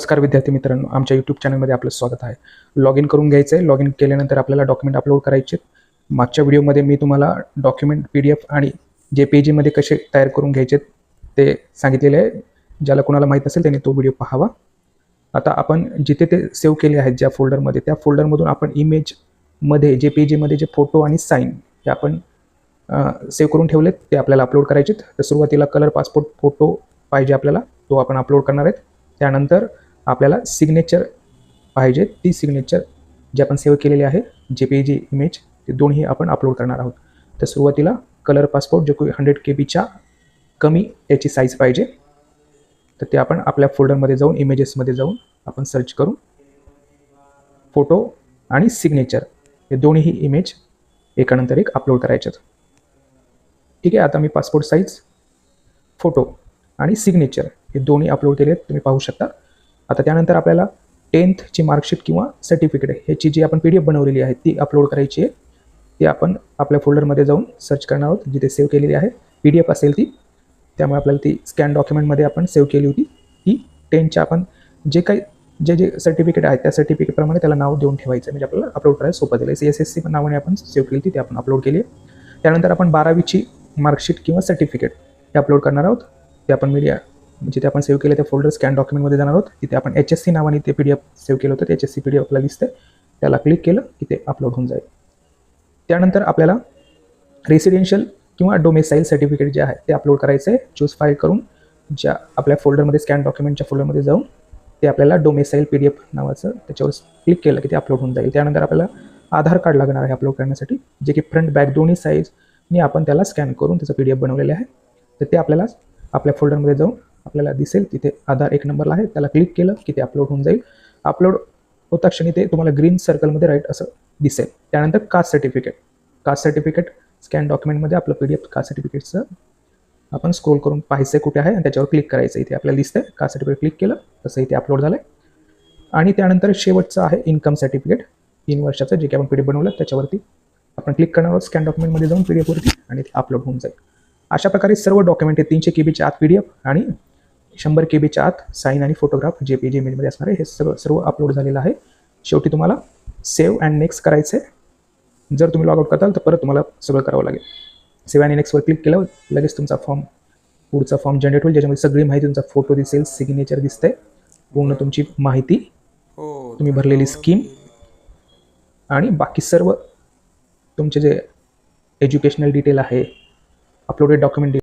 नमस्कार विद्यार्थी मित्रांनो आमच्या यूट्यूब चॅनलमध्ये आपलं स्वागत आहे लॉग इन करून घ्यायचं आहे लॉग इन केल्यानंतर आपल्याला डॉक्युमेंट अपलोड करायचे आहेत. मागच्या व्हिडिओमध्ये मी तुम्हाला डॉक्युमेंट पी डी एफ आणि जे पी जीमध्ये कसे तयार करून घ्यायचे आहेत ते सांगितलेले आहे ज्याला कोणाला माहीत असेल त्यांनी तो व्हिडिओ पाहावा आता आपण जिथे ते सेव्ह केले आहेत ज्या फोल्डरमध्ये त्या फोल्डरमधून आपण इमेजमध्ये जे पी जीमध्ये जे फोटो आणि साईन हे आपण सेव्ह करून ठेवलेत ते आपल्याला अपलोड करायचे आहेत. तर सुरुवातीला कलर पासपोर्ट फोटो पाहिजे आपल्याला तो आपण अपलोड करणार आहेत त्यानंतर आपल्याला सिग्नेचर पाहिजे. ती सिग्नेचर जे आपण सेव्ह केलेली आहे जे पी जी इमेज ते दोन्ही आपण अपलोड करणार आहोत. तर सुरुवातीला कलर पासपोर्ट जो की हंड्रेड के बीच्या कमी त्याची साईज पाहिजे. तर ते आपण आपल्या फोल्डरमध्ये जाऊन इमेजेसमध्ये जाऊन आपण सर्च करून फोटो आणि सिग्नेचर हे दोन्ही इमेज एकानंतर एक अपलोड करायच्यात ठीक आहे आता मी पासपोर्ट साईज फोटो आणि सिग्नेचर हे दोन्ही अपलोड केले आहेत तुम्ही पाहू शकता. आता त्यानंतर आपल्याला टेन्थची मार्कशीट किंवा सर्टिफिकेट ह्याची जी आपण पी डी एफ बनवलेली आहे ती अपलोड करायची आहे. ती आपण आपल्या फोल्डरमध्ये जाऊन सर्च करणार आहोत जिथे सेव्ह केलेली आहे. पी डी एफ असेल ती. त्यामुळे आपल्याला ती स्कॅन डॉक्युमेंटमध्ये आपण सेव्ह केली होती. ती टेनच्या आपण जे काही जे जे सर्टिफिकेट आहे त्या सर्टिफिकेटप्रमाणे त्याला नाव देऊन ठेवायचं आहे. म्हणजे आपल्याला अपलोड करायला सोपं झालं सी एस एस सी नावाने आपण सेव्ह केली होती ती आपण अपलोड केली आहे. त्यानंतर आपण बारावीची मार्कशीट किंवा सर्टिफिकेट हे अपलोड करणार आहोत. ते आपण मीडिया जिथे आपण सेव्ह केले त्या फोल्डर स्कॅन डॉक्युमेंटमध्ये जाणार आहोत. तिथे आपण एच एस सी नावाने ते पी डी एफ सेव्ह केलं होतं. H S C P D F आपल्याला दिसते त्याला क्लिक केलं की ते अपलोड होऊन जाईल. त्यानंतर आपल्याला रेसिडेन्शियल किंवा डोमेसाईल सर्टिफिकेट जे आहे ते अपलोड करायचं आहे चूज फाईल करून ज्या आपल्या फोल्डरमध्ये स्कॅन डॉक्युमेंटच्या फोल्डरमध्ये जाऊन ते आपल्याला डोमेसाईल पी डी एफ नावाचं त्याच्यावर क्लिक केलं की ते अपलोड होऊन जाईल. त्यानंतर आपल्याला आधार कार्ड लागणार आहे अपलोड करण्यासाठी जे की फ्रंट बॅक दोन्ही साईजनी आपण त्याला स्कॅन करून त्याचं पी डी एफ बनवलेले आहे. तर ते आपल्याला आपल्या फोल्डरमध्ये जाऊन आपल्याला दिसेल तिथे आधार एक नंबरला आहे त्याला क्लिक केलं की ते अपलोड होऊन जाईल. अपलोड होता क्षणी ते तुम्हाला ग्रीन सर्कलमध्ये राईट असं दिसेल. त्यानंतर caste certificate caste certificate scan डॉक्युमेंटमध्ये आपलं पी डी एफ कास्ट सर्टिफिकेटचं आपण स्क्रोल करून पाहायचं आहे कुठे आहे आणि त्याच्यावर क्लिक करायचं. इथे आपल्याला दिसतंय कास्ट सर्टिफिकेट क्लिक केलं तसं इथे अपलोड झालं आणि त्यानंतर शेवटचं आहे इन्कम सर्टिफिकेट तीन वर्षाचं जे की आपण पी डी एफ बनवलं त्याच्यावरती आपण क्लिक करणार आहोत स्कॅन डॉक्युमेंटमध्ये जाऊन पी डी एफवरती आणि ते अपलोड होऊन जाईल. अशा प्रकारे सर्व डॉक्युमेंट हे तीनशे के बीच्या आत पी डी एफ आणि शंभर के बीच्या आत साईन आणि फोटोग्राफ जे पी जी इमेजमध्ये असणार आहे हे सर्व सर्व अपलोड झालेलं आहे. शेवटी तुम्हाला सेव्ह अँड नेक्स्ट करायचं. आहे जर तुम्ही लॉगआउट करताल तर परत तुम्हाला सगळं करावं लागेल. सेव्ह आणि नेक्स्टवर क्लिक केलं लगेच तुमचा फॉर्म पुढचा फॉर्म जनरेट होईल ज्याच्यामध्ये सगळी माहिती तुमचा फोटो दिसेल सिग्नेचर दिसतंय पूर्ण तुमची माहिती. तुम्ही भरलेली स्कीम आणि बाकी सर्व तुमचे जे एज्युकेशनल डिटेल आहे अपलोडेड डॉक्युमेंट